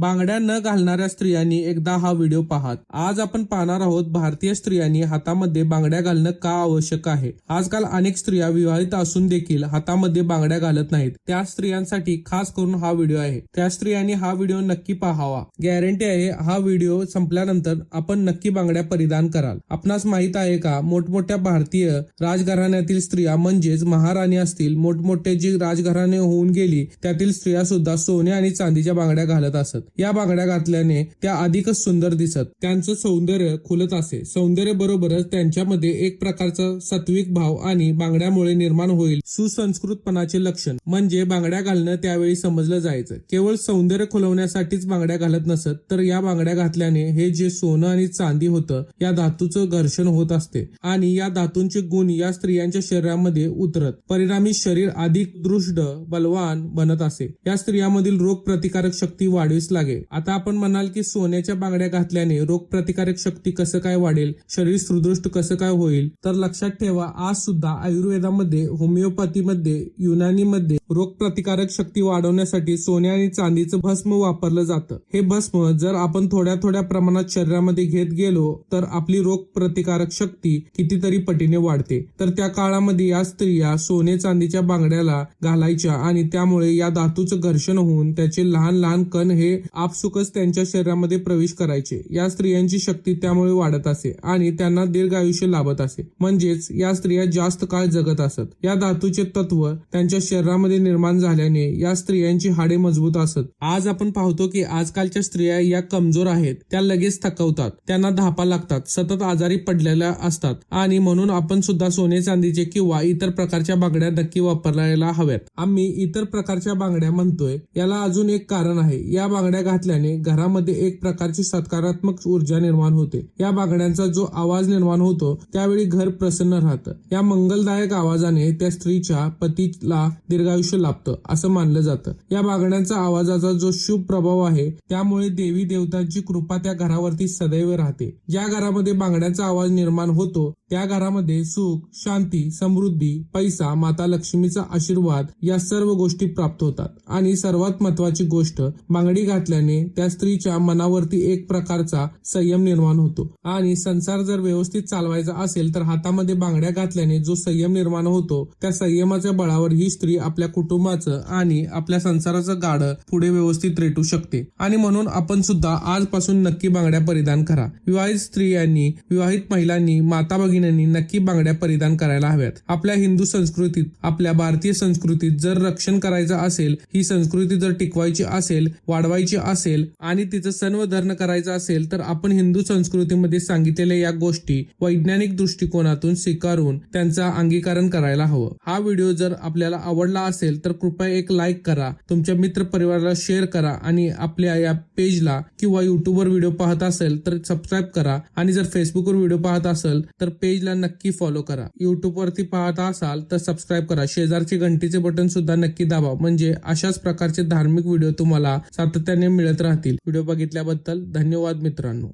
बांगड्या न घालणाऱ्या स्त्रियांनी एकदा हा व्हिडिओ पाहात. आज आपण पाहणार आहोत भारतीय स्त्रियांनी हातामध्ये बांगड्या घालणं का आवश्यक आहे? आजकाल अनेक स्त्रिया विवाहित असून देखील हातामध्ये बांगड्या घालत नाहीत. त्या स्त्रियांसाठी खास करून हा व्हिडिओ आहे. त्या स्त्रियांनी हा व्हिडिओ नक्की पाहावा. गॅरंटी आहे हा व्हिडिओ संपल्यानंतर आपण नक्की बांगड्या परिधान कराल. आपणास माहीत आहे का मोठमोठ्या भारतीय राजघराण्यातील स्त्रिया म्हणजेच महाराणी असतील. मोठमोठे जी राजघराणे होऊन गेली त्यातील स्त्रिया सुद्धा सोने आणि चांदीच्या बांगड्या घालत असत. या बांगड्या घातल्याने त्या अधिकच सुंदर दिसत. त्यांचं सौंदर्य खुलत असे. सौंदर्य बरोबरच त्यांच्यामध्ये एक प्रकारचा सात्विक भाव आणि बांगड्यामुळे निर्माण होईल. सुसंस्कृतपणाचे लक्षण म्हणजे बांगड्या घालणं त्यावेळी समजलं जायचं. केवळ सौंदर्य खुलवण्यासाठीच बांगड्या घालत नसत तर या बांगड्या घातल्याने हे जे सोनं आणि चांदी होतं या धातूचं घर्षण होत असते आणि या धातूंचे गुण या स्त्रियांच्या शरीरामध्ये उतरत. परिणामी शरीर अधिक दृष्ट बलवान बनत असे. या स्त्रियांमधील रोग प्रतिकारक शक्ती वाढवीस लागे आता आपण म्हणाल की सोन्याच्या बांगड्या घातल्याने रोगप्रतिकारक शक्ती कसं काय वाढेल? शरीर सुदृष्ट कसं काय होईल? तर लक्षात ठेवा आज सुद्धा आयुर्वेदामध्ये होमिओपॅथीमध्ये युनानीमध्ये रोगप्रतिकारक शक्ती वाढवण्यासाठी सोने आणि चांदीचं भस्म वापरलं जातं. हे भस्म जर आपण थोड्या थोड्या प्रमाणात शरीरामध्ये घेत गेलो तर आपली रोगप्रतिकारक शक्ती कितीतरी पटीने वाढते. तर त्या काळामध्ये या स्त्रिया सोने चांदीच्या बांगड्याला घालायच्या आणि त्यामुळे या धातूचं घर्षण होऊन त्याचे लहान लहान कण हे आपसुकच त्यांच्या शरीरामध्ये प्रवेश करायचे. या स्त्रियांची शक्ती त्यामुळे वाढत असे आणि त्यांना दीर्घ आयुष्य लाभत असे. म्हणजेच या स्त्रिया जास्त काळ जगत असत. या धातूचे तत्व त्यांच्या शरीरामध्ये निर्माण झाल्याने या स्त्रियांची हाडे मजबूत असत. आज आपण पाहतो की आजकालच्या स्त्रिया या कमजोर आहेत. त्या लगेच थकवतात. त्यांना धापा लागतात. सतत आजारी पडलेल्या असतात. आणि म्हणून आपण सुद्धा सोने चांदीचे किंवा इतर प्रकारच्या बांगड्या नक्की वापरायला हव्यात. आम्ही इतर प्रकारच्या बांगड्या म्हणतोय. याला अजून एक कारण आहे. या बांगड्या घातल्याने घरामध्ये एक प्रकारची सकारात्मक ऊर्जा निर्माण होते. या बांगड्यांचा जो आवाज निर्माण होतो त्यावेळी घर प्रसन्न राहतं. या मंगलदायक आवाजाने त्या स्त्रीच्या पतीला दीर्घायुष्य लाभतं असं मानलं जातं. या बांगड्यांचा आवाजाचा जो शुभ प्रभाव आहे त्यामुळे देवी देवतांची कृपा त्या घरावरती सदैव राहते. ज्या घरामध्ये बांगड्यांचा आवाज निर्माण होतो त्या घरामध्ये सुख शांती समृद्धी पैसा माता लक्ष्मीचा आशीर्वाद या सर्व गोष्टी प्राप्त होतात. आणि सर्वात महत्वाची गोष्ट बांगडी घातल्याने त्या स्त्रीच्या मनावरती एक प्रकारचा संयम निर्माण होतो. आणि संसार जर व्यवस्थित चालवायचा असेल तर हातामध्ये बांगड्या घातल्याने जो संयम निर्माण होतो त्या संयमाच्या बळावर ही स्त्री आपल्या कुटुंबाचं आणि आपल्या संसाराचं गाडं पुढे व्यवस्थित रेटू शकते. आणि म्हणून आपण सुद्धा आजपासून नक्की बांगड्या परिधान करा. विवाहित स्त्रियांनी विवाहित महिलांनी माता भगिनींनी नक्की बांगड्या परिधान करायला हव्यात. आपल्या हिंदू संस्कृतीत आपल्या भारतीय संस्कृतीत जर रक्षण करायचं असेल ही संस्कृती जर टिकवायची असेल वाढवायची असेल आणि तिचं सन्वधरण करायचं असेल तर आपण हिंदू संस्कृतीमध्ये सांगितलेल्या या गोष्टी वैज्ञानिक दृष्टिकोनातून स्वीकारून त्यांचा अंगीकरण करायला हवं. हा व्हिडिओ जर आपल्याला आवडला असेल तर कृपया एक लाईक करा तुमच्या मित्र परिवाराला शेअर करा आणि आपल्या या पेजला किंवा युट्यूबवर व्हिडिओ पाहत असेल तर सबस्क्राईब करा. आणि जर फेसबुकवर व्हिडिओ पाहत असेल तर पेजला नक्की फॉलो करा. युट्यूबवरती पाहत असाल तर सबस्क्राईब करा. शेजारचे घंटीचे बटन सुद्धा नक्की दाबा म्हणजे अशाच प्रकारचे धार्मिक व्हिडिओ तुम्हाला सातत्याने मिळत राहतील. व्हिडिओ बघितल्याबद्दल धन्यवाद मित्रांनो.